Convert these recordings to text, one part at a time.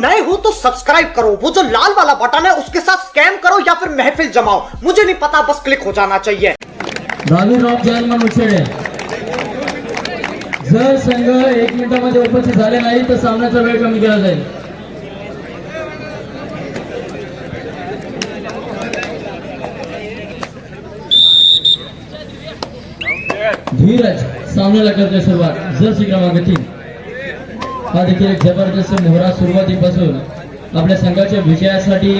नए हो तो सब्सक्राइब करो। वो जो लाल वाला बटन है, उसके साथ स्कैम करो या फिर महफिल जमाओ। मुझे नहीं पता, बस क्लिक हो जाना चाहिए। बाबूराव जयमान उच्छेडे जर संघ एक मिनिटामध्ये उपस्थित झाले वेळ कमी धीरज क्रमांक तीन हा देखील एक जबरदस्त मोहरा सुरुवातीपासून आपल्या संघाच्या विजयासाठी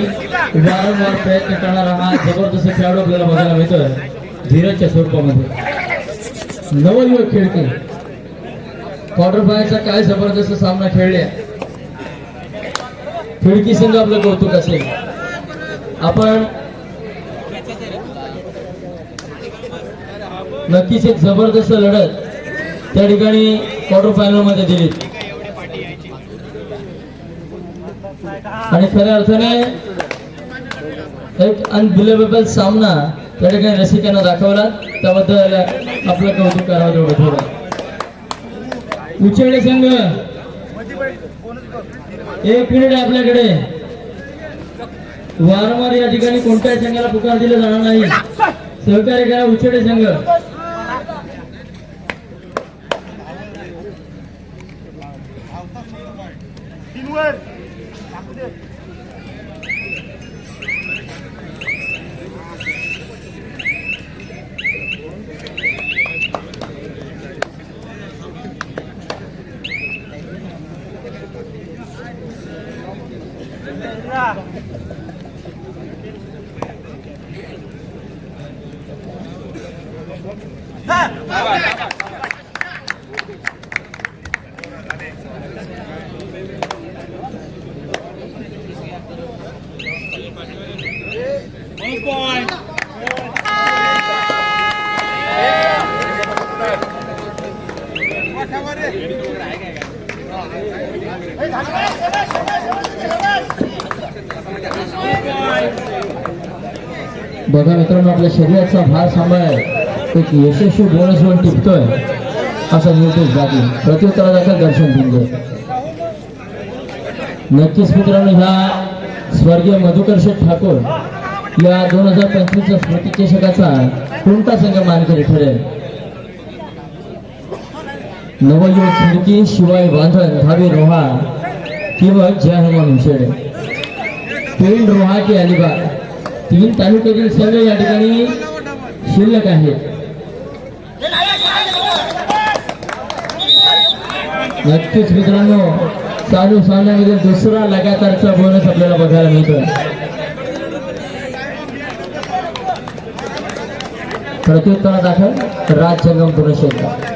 वारंवार प्रयत्न करणारा हा जबरदस्त खेळाडू आपल्याला बघायला मिळतोय. धीरजच्या स्वरूपामध्ये. नवयुवक खेळते क्वार्टर फायचा काय जबरदस्त सामना खेळल्या. खिडकी संघ आपलं कौतुक असेल. आपण नक्कीच एक जबरदस्त लढत त्या ठिकाणी क्वार्टर फायनलमध्ये दिली. आणि खऱ्या अर्थाने एक अनबिलेबल सामना त्या ठिकाणी रसिकांना दाखवला. त्याबद्दल आपलं कौतुक करावं तेवढं थोडं. उचेडे संघ. एक मिनिट आहे आपल्याकडे. वारंवार या ठिकाणी कोणत्याही संघाला पुकार दिला जाणार नाही. सहकार्य करा उचेडे संघ. बघा मित्रांनो आपल्या शरीराचा भार सांभाळ. एक यशस्वी बोनस वन टिपतोय असा निर्देश दाखल प्रत्युत्तरा दाखल दर्शन भिंगे नक्कीच मित्रांनो ह्या स्वर्गीय मधुकर शेठ ठाकूर या दोन हजार पंचवीसच्या स्मृती चषकाचा कोणता संघ मानकरी ठरेल? नवयुवक खिडकी शिवाय बांधन भावी रोहा किंवा जय हनुमान उशेडे. पेंड रोहा की अलिबाग? तीन तालुक्यातील संघ या ठिकाणी शिल्लक आहेत नक्कीच मित्रांनो चालू सामन्यामध्ये दुसरा लगातारचा बोनस आपल्याला बघायला मिळतो प्रत्युत्तरा दाखल राज जंगम पुनशेखर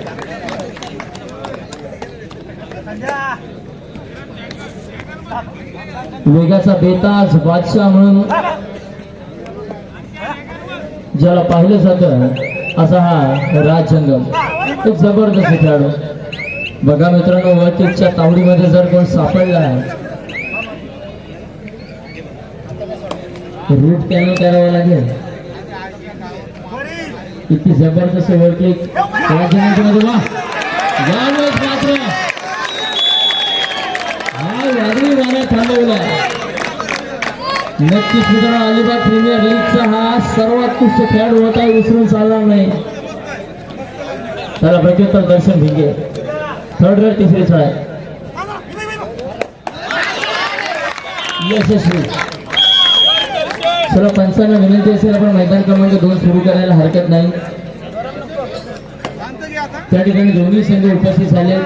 वेगाचा बेताज बादशाह म्हणून ज्याला पाहिलं जातं असा हा राज जंगम. एक जबरदस्त खेळाडू. बघा मित्रांनो वळतीच्या तावडीमध्ये जर कोण सापडला रूट कॅनल करावं लागेल. किती जबरदस्त वरती. राजजंगममध्ये वा यावेळेस मात्र हा वादळी वारा थांबवला. नक्कीच मित्रांनो अलिबाग प्रीमियर लीगचा हा सर्वोत्कृष्ट खेळाडू होता विसरून चालणार नाही. त्याला प्रत्युत्तर दर्शन भिंगे. थर्ड रेड तिसरी चढाई यशस्वी. सर्व पंचांना विनंती असेल आपण मैदान क्रमांक दोन सुरू करायला हरकत नाही. त्या ठिकाणी दोन्ही संघ उपस्थित झाले.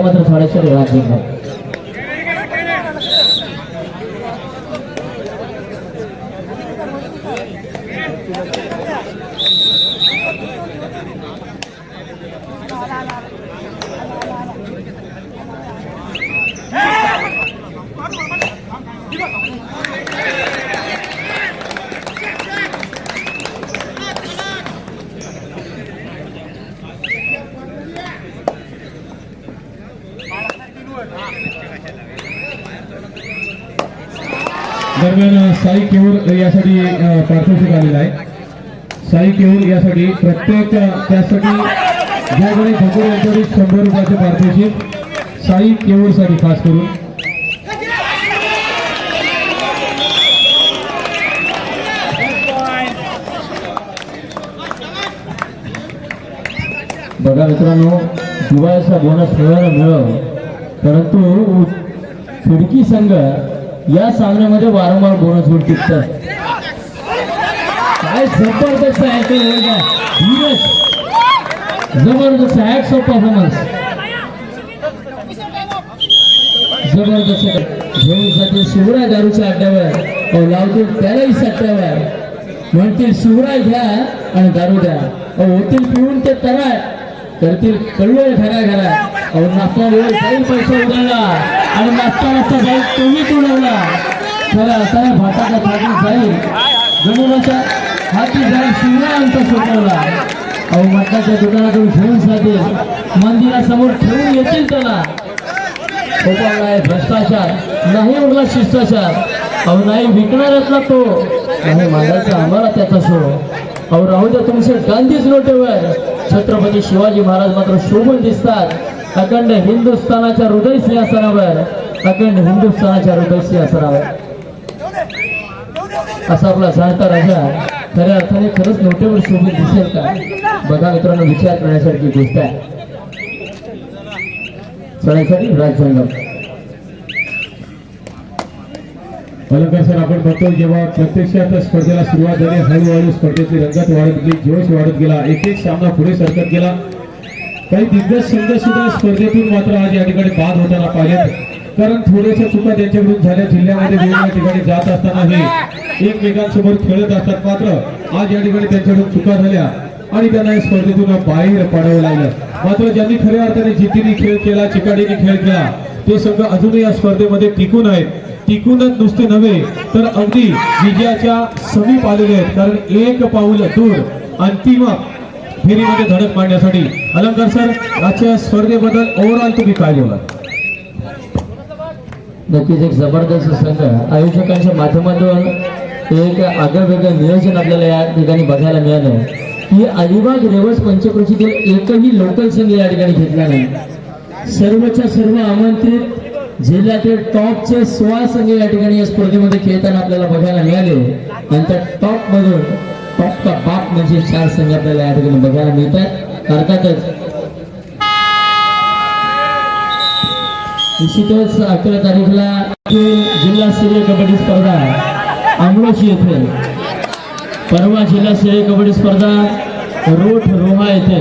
आता मात्र थोड्याशा वेळात जिंकणार दरम्यान साई केऊर यासाठी अ, पारितोषिक आलेलं आहे. साई केऊर यासाठी प्रत्येक त्यासाठी ज्यावेळी ठाकूर यांच्यासाठी शंभर रुपयाचे पारितोषिक साई केऊरसाठी खास करून. बघा मित्रांनो दिवाळीचा बोनस मिळायला मिळव परंतु खिडकी संघ या सामन्यामध्ये वारंवार बोनस वर टिकतात काय जबरदस्त आहे धीरज. जबरदस्त हॅट्स ऑफ परफॉर्मन्स जबरदस्त. घेऊन शिवराय दारूच्या अड्ड्यावर. हो, लावतो त्यालाही सट्ट्यावर. म्हणतील शिवराय घ्या आणि दारू द्या. हो, होतील पिऊन ते तराय. करतील कळलोय घरा घरा. अहो वेळ जाईल पैसा उडवला आणि मागच्या वाजता जाईल तुम्ही तुडवला चला चला भाताच्या थाटून जाईल. जमुनाच्या हाती जाईल शिवराय सुटवला. अहो मठाच्या दुकानातून घेऊन जातील मंदिरासमोर ठेवून येतील त्याला. खोटारडा आहे भ्रष्टाचार नाही उरला शिष्टाचार. अहो नाही विकणाऱ्यातला तो. आणि मागायचा आम्हाला त्याचा सो. अहो राहू द्या तुमचे गांधीच नोटेवर. छत्रपती शिवाजी महाराज मात्र शोभून दिसतात. अखंड हिंदुस्थानाच्या हृदय सिंहासनावर अखंड हिंदुस्थानाच्या हृदय सिंहासनावर. असा आपला जाणता राजा खऱ्या अर्थाने खरंच नोटेवर शोभून दिसेल का? बघा मित्रांनो विचार करण्यासारखी गोष्ट आहे. चढायसाठी राजसंघ अलंकार सर आपण बघतो जेव्हा प्रत्यक्षात स्पर्धेला सुरुवात झाली हळूहळू स्पर्धेची रंगत वाढत गेली जोश वाढत गेला एक एक सामना पुढे सरकत गेला. काही दिग्गज संघ सुद्धा स्पर्धेतून मात्र आज या ठिकाणी बाद होताना पाहिलेत. कारण थोड्याशा चुका त्यांच्याकडून झाल्या. जिल्ह्यामध्ये वेगवेगळ्या ठिकाणी जात असताना हे एकमेकांसमोर खेळत असतात. मात्र आज या ठिकाणी त्यांच्याकडून चुका झाल्या आणि त्यांना या स्पर्धेतून बाहेर पाडावं लागलं. मात्र ज्यांनी खऱ्या अर्थाने जिद्दीने खेळ केला चिकाटीने खेळ केला ते संघ अजूनही या स्पर्धेमध्ये टिकून आहेत. टिकूनच नुसते नव्हे तर अगदी विजयाच्या समीप आलेले आहेत. कारण एक पाऊल दूर अंतिम फेरीमध्ये धडक मांडण्यासाठी अलंकार सर आजच्या स्पर्धेबद्दल ओव्हरऑल तुम्ही काय बोला नक्कीच एक जबरदस्त संघ. आयोजकांच्या माध्यमातून एक आगळं वेगळं नियोजन आपल्याला या ठिकाणी बघायला मिळालं. की अलिबाग रेवस पंचक्रोशीतील एकही लोकल संघ या ठिकाणी घेतला नाही. सर्वच्या सर्व आमंत्रित जिल्ह्यातील टॉपचे सोळा संघ या ठिकाणी या स्पर्धेमध्ये खेळताना आपल्याला बघायला मिळाले. आणि त्या टॉपमधून फक्त बाप म्हणजे चार संघ आपल्याला या ठिकाणी बघायला मिळतात अर्थातच निश्चितच अकरा तारीखला जिल्हास्तरीय कबड्डी स्पर्धा अमरोशी येथे. परवा जिल्हास्तरीय कबड्डी स्पर्धा रोठ रोहा येथे.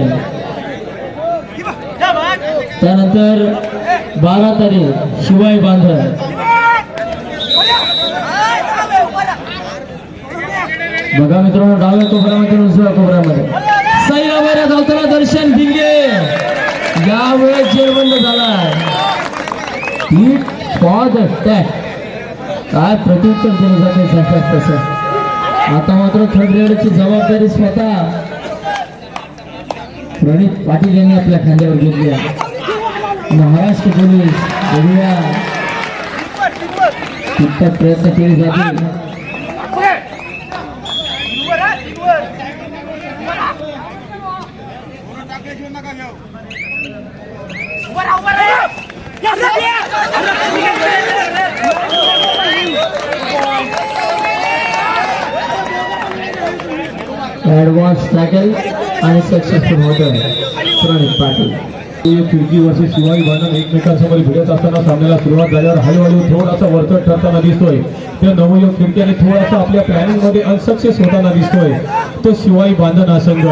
त्यानंतर बारा तारीख शिवाई बांधव. बघा मित्रांनो डाव्या कोपऱ्यामध्ये उजव्या कोपऱ्यामध्ये. सैरावऱ्या धावताना दर्शन भिंगे. यावेळेस जेवण झालाय. हिट फॉर द काय प्रत्युत्तर दिलं जाते सरकार तसं? आता मात्र थर्ड ग्रेडची जबाबदारी स्वतः प्रणित पाटील यांनी आपल्या खांद्यावर घेतली महाराष्ट्र पोलीस बघूया कितपत प्रयत्न केले जातील ॲडव्हान्स टॅकल आणि सक्सेसफुल होतं प्रणित पाटील खिडकी वर्षी शिवाई बांधण एकमेकांसमोर भिडत असताना सामन्याला सुरुवात झाल्यावर हळूहळू थोडासा वरचढ ठरताना दिसतोय. त्या नवयुग खिडक्याने थोडासा आपल्या प्लॅनिंगमध्ये अनसक्सेस होताना दिसतोय. तो शिवाई बांधण हा संघ.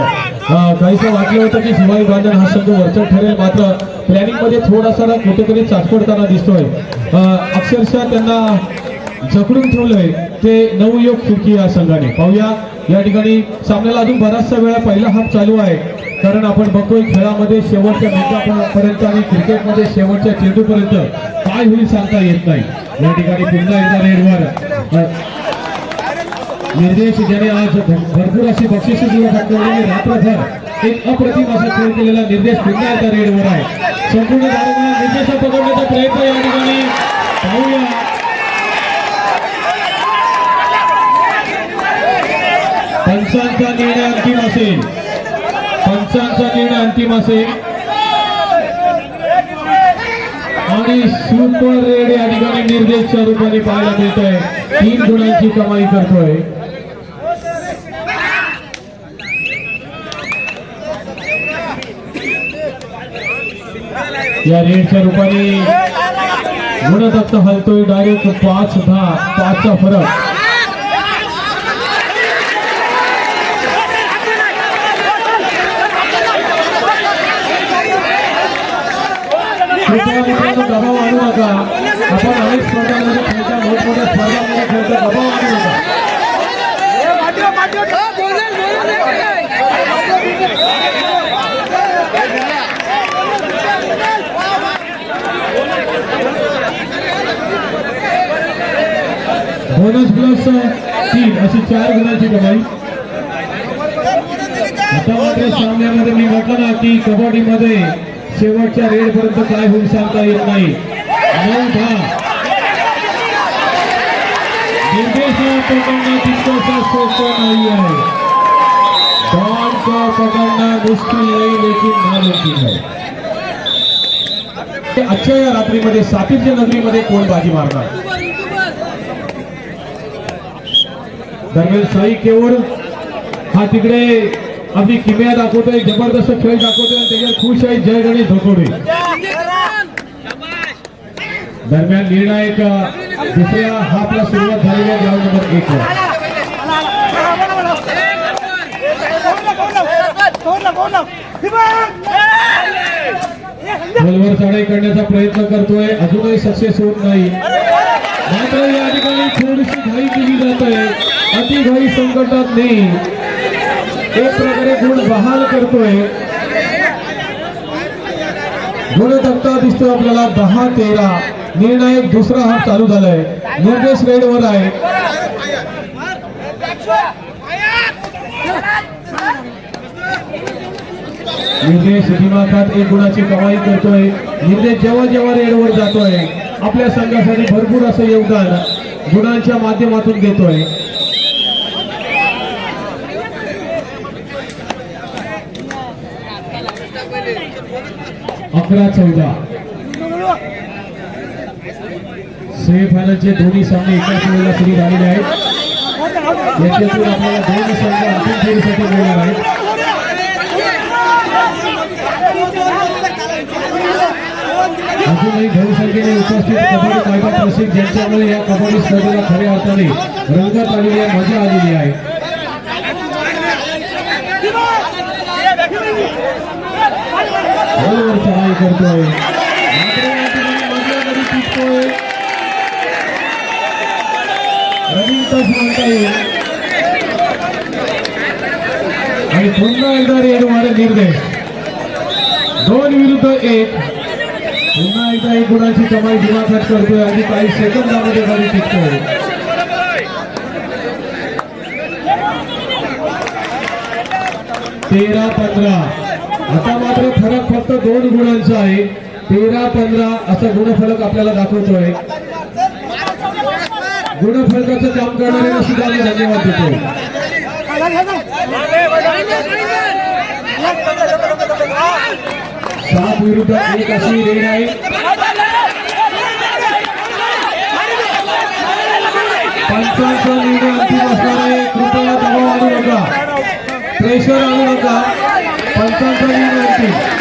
काहीसं वाटलं होतं की शिवाई बांधण हा संघ वरचढ ठरेल मात्र प्लॅनिंगमध्ये थोडासा कुठेतरी चाचपडताना दिसतोय. अक्षरशः त्यांना जखडून ठेवलंय ते नवयुग खिडकी या संघाने. पाहूया या ठिकाणी सामन्याला अजून बराचसा वेळा पहिला हाफ चालू आहे. कारण आपण बघतोय खेळामध्ये शेवटच्या मिनिटापर्यंत आणि क्रिकेटमध्ये शेवटच्या चेंडूपर्यंत काय होईल सांगता येत नाही. या ठिकाणी पुन्हा एकदा रेडवर निर्देश ज्याने आज भरपूर अशी बक्षिस दिली फटकावलेली रात्रभर एक अप्रतिम असा खेळ केलेला निर्देश पुन्हा एकदा रेडवर आहे. संपूर्ण निर्देश पकडण्याचा प्रयत्न या ठिकाणी. पाहूया. पंचांचा निर्णय अंतिम असेल. आणि सुपर रेड या ठिकाणी निर्देशच्या रूपाने पाहायला मिळतोय. तीन गुणांची कमाई करतोय. या रेडच्या रूपाने गुणदत्त हलतोय. डायरेक्ट पाच दहा पाचचा फरक. कृपया मित्रांनो दबाव आणू नका आपण अनेक स्पर्धांमध्ये खेळता मोठमोठ्या स्पर्धांमध्ये खेळता दबाव आणू नका बोनस प्लस तीन अशी चार गुणांची कमाई आता मात्र सामन्यामध्ये मी म्हटलं ना की कबड्डीमध्ये शेवटच्या रेड पर्यंत काय होईल सांगता येत नाही. नऊ दहा. नाही आहे. डॉन को मुश्किल नाही लेकिन नामुमकिन है ते आजच्या या रात्रीमध्ये सातीच्या नगरीमध्ये कोण बाजी मारणार? दरम्यान साई केवळ हा तिकडे. आपली किमया दाखवतोय जबरदस्त खेळ दाखवतोय त्याच्यात खुश आहे जय गणेश धोकोडे. दरम्यान निर्णायक दुसऱ्या हाफला सुरुवात झालेल्या ग्राउंड नंबर एक वर. चढाई करण्याचा प्रयत्न करतोय. अजूनही सक्सेस होत नाही. मात्र या ठिकाणी थोडीशी घाई केली जात आहे. अति घाई संकटात नाही. एक प्रकारे गुण बहाल करतोय. गुण धक्का दिसतो आपल्याला दहा तेरा. निर्णायक दुसरा हाफ चालू झालाय. निर्देश रेडवर आहे. निर्देश दिमाखात एक गुणाची कमाई करतोय. निर्देश जेव्हा जेव्हा रेडवर जातोय आपल्या संघासाठी भरपूर असं योगदान गुणांच्या माध्यमातून देतोय. अकरा चौदा. सेमीफायनलचे दोन्ही सामने एकाच वेळेला सुरू झालेले आहेत. याच्यातून आपल्याला दोन संघ अंतिम फेरीसाठी मिळणार आहेत. अजूनही बहुसंख्येने उपस्थित कबड्डी मैदान प्रसिद्ध ज्यांच्यामुळे या कबड्डी स्पर्धेला खऱ्या अर्थाने रंगत आलेली आहे मजा आलेली आहे. बरोबर चढाई करतोय. आणि पुन्हा एकदा रेडवाडे निर्देश. दोन विरुद्ध एक. पुन्हा एकदा एक गुणाची कमाई दिमाखात करतोय आणि काही सेकंदामध्ये गाडी टिकतोय. तेरा पंधरा. आता मात्र फरक फक्त दोन गुणांचा आहे. तेरा पंधरा असा गुणफलक आपल्याला दाखवतोय. गुणफलकाचं काम करणाऱ्यांना सुद्धा आम्ही धन्यवाद देतो सात विरुद्ध एक अशी रेड आहे. पंचांचा निर्णय अंतिम असणार आहे. कृपया दबाव आणू नका प्रेशर आणू नका. पंचांचा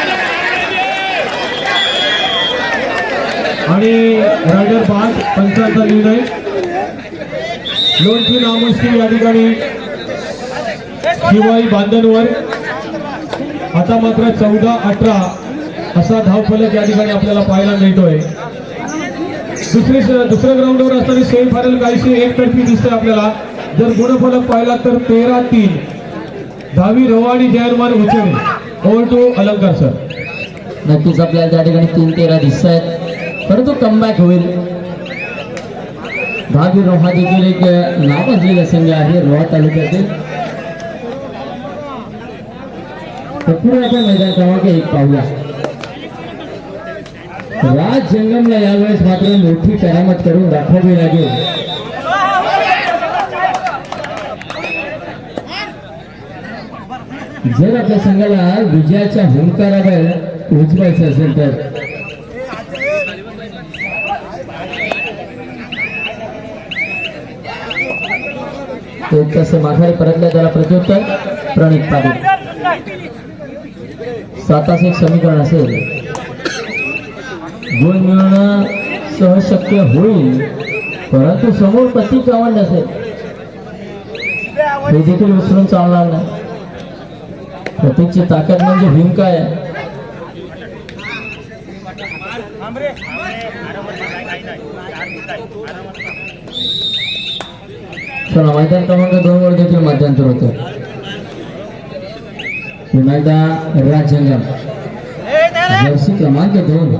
आणि रायडर पाच पंचांचा निर्णय. लोणची नामुष्की या ठिकाणी शिवाई बांधणवर. आता मात्र चौदा अठरा असा धावफलक या ठिकाणी आपल्याला पाहायला मिळतोय. दुसरी दुसऱ्या ग्राउंडवर असणारी सेमी फायनल काहीशी एकतर्फी दिसते आपल्याला. जर गुणफलक पाहिला तर तेरा तीन. दहावी रवा आणि जयरमान ओव्हर टू अलंकार सर नक्कीच आपल्याला त्या ठिकाणी तीन तेरा दिसत आहेत. परंतु कमबॅक होईल. भावी रोहा देखील एक नावाजलेला संघ आहे रोहा तालुक्यातील. तर पुढे आपण मैदान क्रमांक एक पाहूया. राज जंगमला यावेळेस मात्र मोठी करामत करून दाखवावी लागेल. जर आपल्या संघाला विजयाच्या हुंकारावर पोहोचवायचं असेल तर? एक तास माघारी परतल्या त्याला प्रत्युत्तर प्रणित पाटील. सातास एक समीकरण असेल. गोल मिळवणं सहज शक्य होईल परंतु समोर पती कावंड असेल हे देखील विसरून चालणार नाही. प्रतीकची ताकद म्हणजे भूमिका आहे? चला मैदान क्रमांक दोन वर देखील मध्यांतर होतं. पुन्हा एकदा राजंगम जर्सी क्रमांक दोन.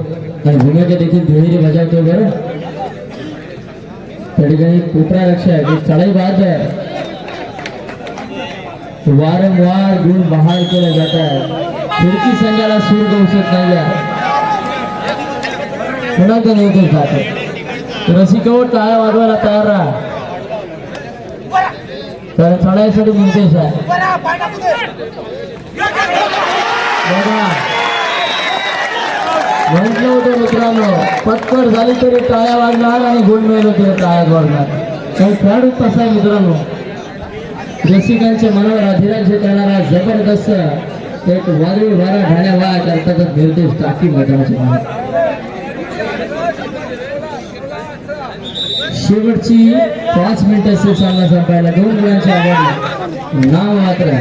आणि भूमिका देखील दुहेरी बजावतो बरं. त्या ठिकाणी कोपरा लक्ष आहे? की चढाई बाद आहे. वारंवार गुण बहाल केला जात आहे. खिडकी संघाला सूर गवसत नाही आहे पुन्हा एकदा निर्देश जातो रसिकावर टाळ्या वाजवायला तयार राहा. कारण चढायसाठी निर्देश आहे. म्हटलं होतं मित्रांनो पत्कर झाली तरी टाळ्या वाजणार आणि गुण मिळेल तरी टाळ्यात वाजणार. काही खेळाडूच तसा आहे मित्रांनो. रसिकांच्या मनावर अधिराज्य करणारा जबरदस्त एक वादळी वारा ढाण्या वाया निर्देश टाकी मैदानाचे शेवटची पाच मिनिटं असेल सामना संपायला. दोन मुलांची आवड नाव मात्र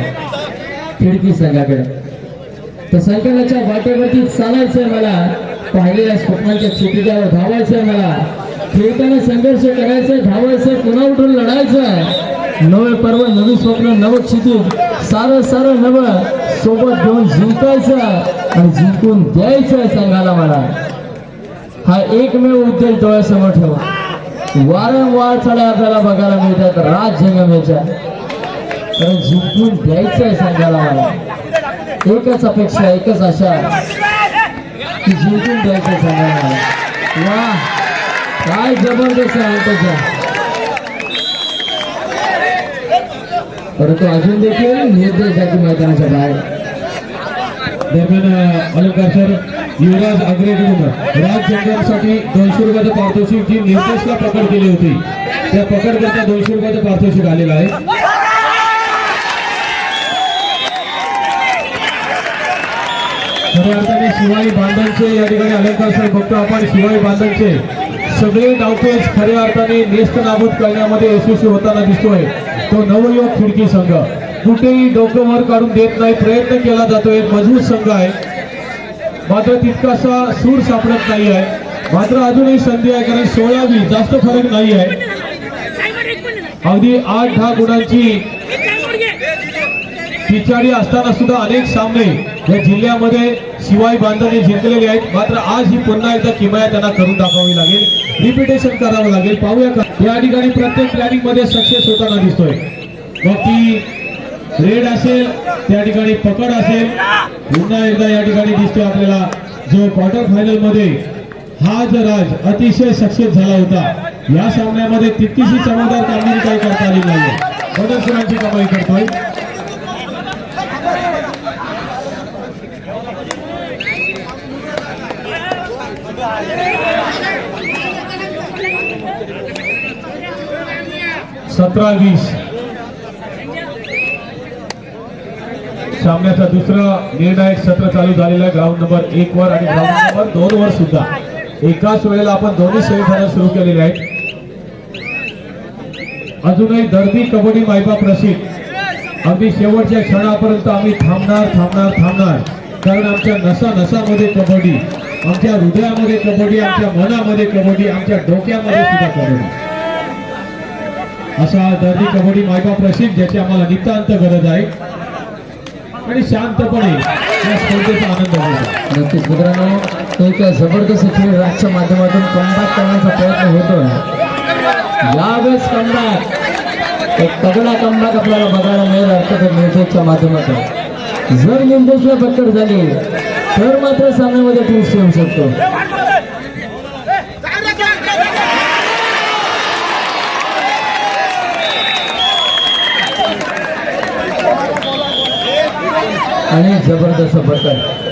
खिडकी संघाकडे. तर संकटाच्या वाटेवरती चालायचंय मला. पाहिलेल्या स्वप्नांच्या चुकीच्यावर धावायचंय मला. खेळताना संघर्ष करायचं धावायचं पुन्हा उठून लढायचं नवे पर्व नवी स्वप्न नव क्षितिज. सारं सारं नव. सोबत घेऊन जिंकायचं आणि जिंकून द्यायचं आहे संघाला मला हा एकमेव उद्देश डोळ्यासमोर ठेवा. वारंवार चढ्या आपल्याला बघायला मिळतात राज जंगमेच्या. कारण जिंकून द्यायचंय संघाला मला एकच अपेक्षा एकच आशा की जिंकून द्यायचं संघाला मला वा काय जबरदस्त आहे त्याच्या परंतु अजून देखील निर्देशाची मैदानाच्या बाहेर. दरम्यान अलंकार सर युवराज आग्रेकडून राज जंगमसाठी दोनशे रुपयाचं पारितोषिक जी निर्देशला पकड केली होती. त्या पकड करता दोनशे रुपयाचं पारितोषिक आलेलं आहे. खऱ्या अर्थाने शिवाई बांधणचे या ठिकाणी अलंकार सर बघतो आपण. शिवाई बांधणचे सगळे डावपेच खऱ्या अर्थाने नेस्त नाबूद करण्यामध्ये यशस्वी होताना दिसतोय. तो नवयुवक खिडकी संघ. कुठेही डोकं वर काढून देत नाही प्रयत्न केला जातो. एक मजबूत संघ आहे. मात्र तितकासा सूर सापडत नाही आहे. मात्र अजूनही संधी आहे कारण सोळावी जास्त फरक नाही आहे. अगदी आठ दहा गुणांची पिछाडी असताना सुद्धा अनेक सामने या जिल्ह्यामध्ये शिवाय बांधणे जिंकलेले आहेत. मात्र आज ही पुन्हा एकदा किमया त्यांना करून दाखवावी लागेल. रिपिटेशन करावं लागेल. पाहूया का? या ठिकाणी प्रत्येक प्लॅनिंगमध्ये सक्सेस होताना दिसतोय. मग ती रेड असेल त्या ठिकाणी पकड असेल. पुन्हा एकदा या ठिकाणी दिसतोय आपल्याला जो क्वार्टर फायनलमध्ये हा जराज अतिशय सक्सेस झाला होता. या सामन्यामध्ये तितकीशी चमकदार कामगिरी काही करता आली नाही प्रदर्शनाची कमाई करतोय. सतरा वीस. सामन्याचा दुसरा निर्णायक सत्र चालू झालेला आहे. ग्राउंड नंबर एक वर आणि ग्राउंड नंबर दोन वर सुद्धा. एकाच वेळेला आपण दोन्ही सेमीफायनल सुरू केलेले आहेत. अजूनही दर्दी कबड्डी मायबा प्रसिद्ध. अगदी शेवटच्या क्षणापर्यंत आम्ही थांबणार थांबणार थांबणार. कारण आमच्या नसा नसामध्ये कबड्डी आमच्या हृदयामध्ये कबड्डी आमच्या मनामध्ये कबड्डी आमच्या डोक्यामध्ये सुद्धा कबड्डी. असा दर्दी कबड्डी मायबाप प्रसिद्ध ज्याची आम्हाला नितांत गरज आहे. आणि शांतपणे या स्पर्धेचा आनंद घ्यायचा नक्कीच मित्रांनो एक जबरदस्त खेळ राजच्या माध्यमातून कमबॅक करण्याचा प्रयत्न होतो यावेळेस कमबॅक एक तगडा कमबॅक आपल्याला बघायला मिळेल अर्थात निर्देशच्या माध्यमातून. जर निर्देशला पकड झाली तर मात्र सामन्यामध्ये पुरुष येऊ शकतो. आणि जबरदस्त प्रकार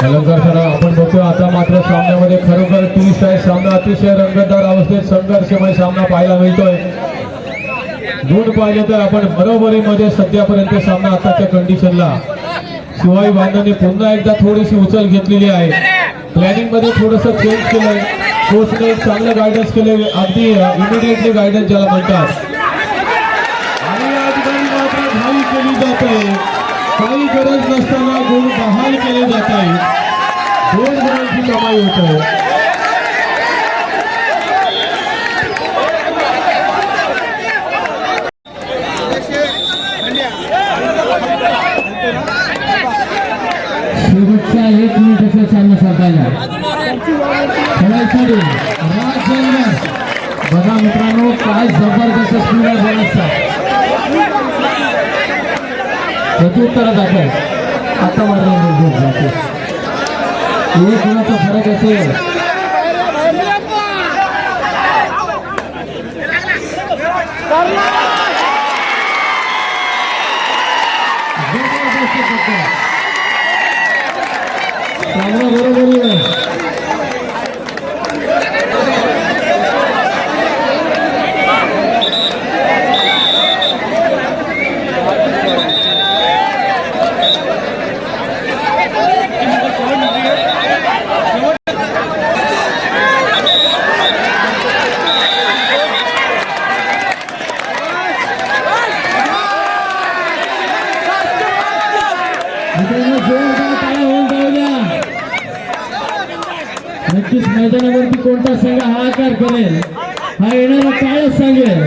अलंकार सर आपण बघतोय आता मात्र सामन्यामध्ये खरोखर ट्विस्ट आहे सामना अतिशय रंगतदार अवस्थेत संघर्षमय सामना पाहायला मिळतोय गुण पाहिले तर आपण बरोबरीमध्ये सध्यापर्यंत सामना आताच्या कंडिशनला शिवाई बांधाने पुन्हा एकदा थोडीशी उचल घेतलेली आहे. प्लॅनिंगमध्ये थोडस चेंज केलंय. कोचने एक चांगलं गायडन्स केले अगदी इमिडिएटली गायडन्स ज्याला म्हणतात. आणि या ठिकाणी मात्र घाई केली जाते. काही गरज नसताना गुण बहाल केले जात आहे दोन गुणांची कमाई होत. आहे शेवटचा एक मिनिटाचा सामना संपायला खेळायसाठी राज जंगल बघा मित्रांनो काय जबरदस्त स्पीड आहे बॉलचा प्रत्युत्तर दाखल आता मात्र एक गुणाचा फरक असेल जबरदस्त पकड. सामना बरोबर आहे मित्रांनो जोरदार टाळ्या होऊन जाऊ द्या नक्कीच मैदानावरती कोणता संघ हाकार करेल? हा येणारा काळच सांगेल